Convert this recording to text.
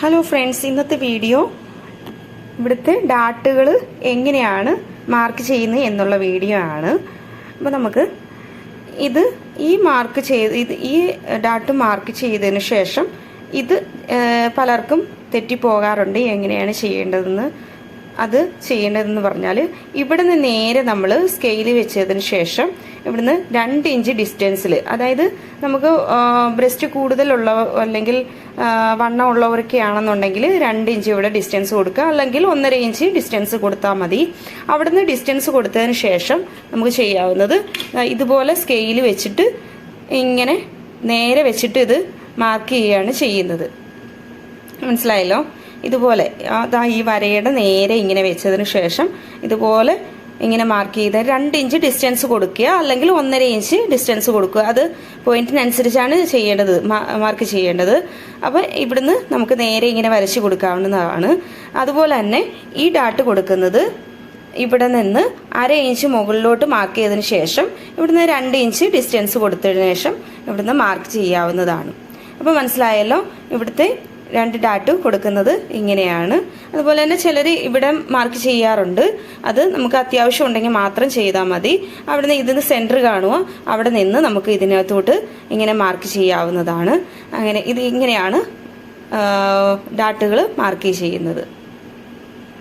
Hello friends ഇന്നത്തെ video ഇവിടുത്തെ ഡാട്ടുകൾ എങ്ങനെയാണ് മാർക്ക് ചെയ്യുന്നത് എന്നുള്ള വീഡിയോ ആണ്. അപ്പോൾ നമുക്ക് ഇത് ഈ മാർക്ക് ചെയ്ത് ഇത് ഈ ഡാട്ട് മാർക്ക് ചെയ്തതിന് ശേഷം ഇത് പലർക്കും തെറ്റിപ്പോകാറുണ്ട് എങ്ങനെയാണ് ചെയ്യേണ്ടതെന്ന് അത് ചെയ്യേണ്ടതെന്ന് പറഞ്ഞാൽ ഇവിടുന്ന് നേരെ നമ്മൾ സ്കെയിൽ വെച്ചതിന് ശേഷം ഇവിടുന്ന് രണ്ട് ഇഞ്ച് ഡിസ്റ്റൻസിൽ അതായത് നമുക്ക് ബ്രസ്റ്റ് കൂടുതലുള്ള അല്ലെങ്കിൽ വണ്ണം ഉള്ളവരൊക്കെ ആണെന്നുണ്ടെങ്കിൽ രണ്ട് ഇഞ്ച് ഇവിടെ ഡിസ്റ്റൻസ് കൊടുക്കുക. അല്ലെങ്കിൽ ഒന്നര ഇഞ്ച് ഡിസ്റ്റൻസ് കൊടുത്താൽ മതി. അവിടുന്ന് ഡിസ്റ്റൻസ് കൊടുത്തതിന് ശേഷം നമുക്ക് ചെയ്യാവുന്നത് ഇതുപോലെ സ്കെയിൽ വെച്ചിട്ട് ഇങ്ങനെ നേരെ വെച്ചിട്ട് ഇത് മാർക്ക് ചെയ്യുകയാണ് ചെയ്യുന്നത്. മനസ്സിലായല്ലോ? ഇതുപോലെ അതാ ഈ വരയുടെ നേരെ ഇങ്ങനെ വെച്ചതിന് ശേഷം ഇതുപോലെ ഇങ്ങനെ മാർക്ക് ചെയ്ത് രണ്ട് ഇഞ്ച് ഡിസ്റ്റൻസ് കൊടുക്കുക അല്ലെങ്കിൽ ഒന്നര ഇഞ്ച് ഡിസ്റ്റൻസ് കൊടുക്കുക. അത് പോയിന്റിനനുസരിച്ചാണ് ചെയ്യേണ്ടത് മാർക്ക് ചെയ്യേണ്ടത്. അപ്പോൾ ഇവിടുന്ന് നമുക്ക് നേരെ ഇങ്ങനെ വരച്ച് കൊടുക്കാവുന്നതാണ്. അതുപോലെ തന്നെ ഈ ഡാട്ട് കൊടുക്കുന്നത് ഇവിടെ നിന്ന് അര ഇഞ്ച് മുകളിലോട്ട് മാർക്ക് ചെയ്തതിന് ശേഷം ഇവിടുന്ന് രണ്ട് ഇഞ്ച് ഡിസ്റ്റൻസ് കൊടുത്തതിന് ശേഷം ഇവിടുന്ന് മാർക്ക് ചെയ്യാവുന്നതാണ്. അപ്പോൾ മനസ്സിലായല്ലോ? ഇവിടുത്തെ രണ്ട് ഡാറ്റ കൊടുക്കുന്നത് ഇങ്ങനെയാണ്. അതുപോലെ തന്നെ ചിലർ ഇവിടെ മാർക്ക് ചെയ്യാറുണ്ട്. അത് നമുക്ക് അത്യാവശ്യം ഉണ്ടെങ്കിൽ മാത്രം ചെയ്താൽ മതി. അവിടെ നിന്ന് ഇതിന് സെന്റർ കാണുക. അവിടെ നിന്ന് നമുക്ക് ഇതിനകത്തോട്ട് ഇങ്ങനെ മാർക്ക് ചെയ്യാവുന്നതാണ്. അങ്ങനെ ഇത് ഇങ്ങനെയാണ് ഡാറ്റുകൾ മാർക്ക് ചെയ്യുന്നത്.